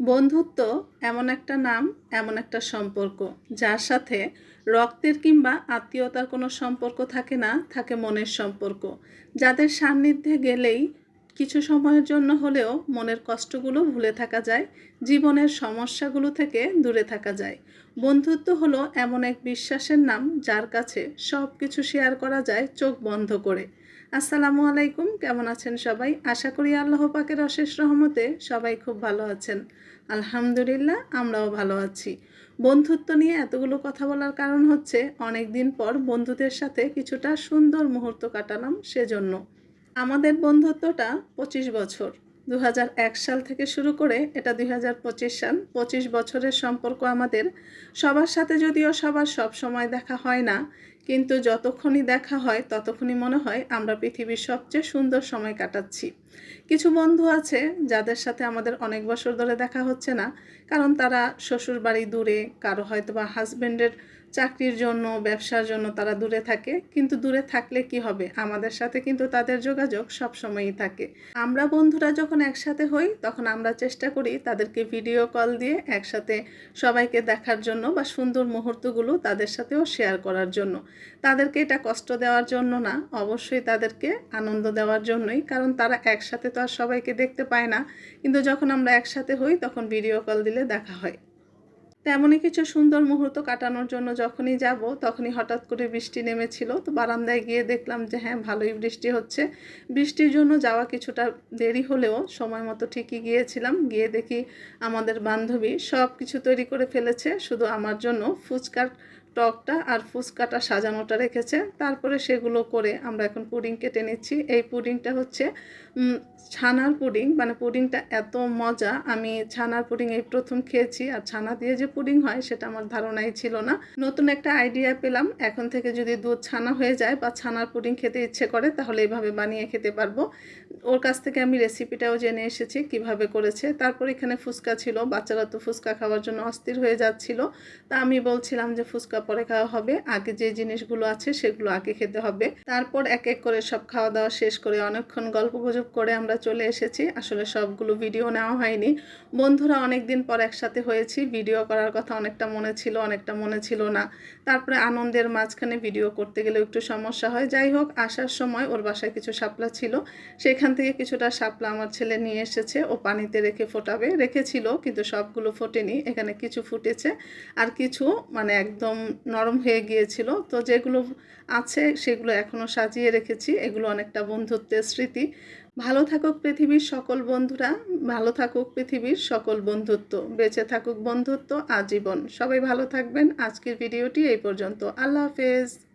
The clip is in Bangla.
বন্ধুত্ব এমন একটা নাম, এমন একটা সম্পর্ক, যার সাথে রক্তের কিংবা আত্মীয়তার কোনো সম্পর্ক থাকে না, থাকে মনের সম্পর্ক। যাদের সান্নিধ্যে গেলেই কিছু সময়ের জন্য হলেও মনের কষ্টগুলো ভুলে থাকা যায়, জীবনের সমস্যাগুলো থেকে দূরে থাকা যায়। বন্ধুত্ব হলো এমন এক বিশ্বাসের নাম, যার কাছে সব কিছু শেয়ার করা যায় চোখ বন্ধ করে। আসসালামু আলাইকুম, কেমন আছেন সবাই? আশা করি আল্লাহ পাকের অশেষ রহমতে সবাই খুব ভালো আছেন। আলহামদুলিল্লাহ, আমরাও ভালো আছি। বন্ধুত্ব নিয়ে এতগুলো কথা বলার কারণ হচ্ছে অনেক দিন পর বন্ধুদের সাথে কিছুটা সুন্দর মুহূর্ত কাটালাম সেজন্য। আমাদের বন্ধুত্বটা পঁচিশ বছর। দু হাজার এক সাল থেকে শুরু করে এটা দুই হাজার পঁচিশ সাল, পঁচিশ বছরের সম্পর্ক আমাদের। সবার সাথে যদিও সবার সব সময় দেখা হয় না কিন্তু যতক্ষণই দেখা হয়, ততক্ষণই মনে হয় আমরা পৃথিবীর সবচেয়ে সুন্দর সময় কাটাচ্ছি। কিছু বন্ধু আছে যাদের সাথে আমাদের অনেক বছর ধরে দেখা হচ্ছে না, কারণ তারা শ্বশুর বাড়ি দূরে, কারও হয়তো বা হাজব্যান্ডের চাকরির জন্য, ব্যবসার জন্য তারা দূরে থাকে। কিন্তু দূরে থাকলে কি হবে? আমাদের সাথে কিন্তু তাদের যোগাযোগ সব সময়ই থাকে। আমরা বন্ধুরা যখন একসাথে হই, তখন আমরা চেষ্টা করি তাদেরকে ভিডিও কল দিয়ে একসাথে সবাইকে দেখার জন্য বা সুন্দর মুহূর্তগুলো তাদের সাথেও শেয়ার করার জন্য। তাদেরকে এটা কষ্ট দেওয়ার জন্য না, অবশ্যই তাদেরকে আনন্দ দেওয়ার জন্যই, কারণ তারা একসাথে তো আর সবাইকে দেখতে পায় না। কিন্তু যখন আমরা একসাথে হই, তখন ভিডিও কল দিলে দেখা হয়। তেমনই কিছু সুন্দর মুহূর্ত কাটানোর জন্য যখনই যাব, তখনই হঠাৎ করে বৃষ্টি নেমেছিল। তো বারান্দায় গিয়ে দেখলাম যে হ্যাঁ ভালোই বৃষ্টি হচ্ছে। বৃষ্টির জন্য যাওয়া কিছুটা দেরি হলেও সময় মতো ঠিকই গিয়েছিলাম। গিয়ে দেখি আমাদের বান্ধবী সব কিছু তৈরি করে ফেলেছে। শুধু আমার জন্য ফুচকার টকটা আর ফুচকাটা সাজানোটা রেখেছে। তারপরে সেগুলো করে আমরা এখন পুডিং কেটে নিচ্ছি। এই পুডিংটা হচ্ছে ছানার পুডিং। মানে পুডিংটা এত মজা। আমি ছানার পুডিং এই প্রথম খেয়েছি আর ছানা দিয়ে যে পুডিং হয় সেটা আমার ধারণাই ছিল না। নতুন একটা আইডিয়া পেলাম। এখন থেকে যদি দুধ ছানা হয়ে যায় বা ছানার পুডিং খেতে ইচ্ছে করে তাহলে এইভাবে বানিয়ে খেতে পারব। ওর কাছ থেকে আমি রেসিপিটাও জেনে এসেছি কীভাবে করেছে। তারপর এখানে ফুচকা ছিল, বাচ্চারা তো ফুচকা খাওয়ার জন্য অস্থির হয়ে যাচ্ছিল। তা আমি বলছিলাম যে ফুচকা পরে খাওয়া হবে, আগে যে জিনিসগুলো আছে সেগুলো আগে খেতে হবে। তারপর এক এক করে সব খাওয়া দাওয়া শেষ করে অনেকক্ষণ গল্প গুজব করে আমরা চলে এসেছি। আসলে সবগুলো ভিডিও নেওয়া হয়নি। বন্ধুরা অনেক দিন পর একসাথে হয়েছি ভিডিও করার কথা অনেকটা মনে ছিল, অনেকটা মনে ছিল না। তারপরে আনন্দের মাঝখানে ভিডিও করতে গেলে একটু সমস্যা হয়। যাই হোক, আসার সময় ওর বাসায় কিছু শাপলা ছিল, সেখান থেকে কিছুটা শাপলা আমার ছেলে নিয়ে এসেছে। ও পানিতে রেখে ফোটাবে। রেখেছিল, কিন্তু সবগুলো ফোটেনি। এখানে কিছু ফুটেছে। আর কিছু মানে একদম নরম হয়ে গিয়েছিল। তো যেগুলো আছে, সেগুলো এখনও সাজিয়ে রেখেছি। এগুলো অনেকটা বন্ধুত্বের স্মৃতি। ভালো থাকুক পৃথিবীর সকল বন্ধুরা। ভালো থাকুক পৃথিবীর সকল বন্ধুত্ব। বেঁচে থাকুক বন্ধুত্ব, আজীবন। সবাই ভালো থাকবেন। আজকের ভিডিওটি এই পর্যন্ত। আল্লাহ হাফেজ।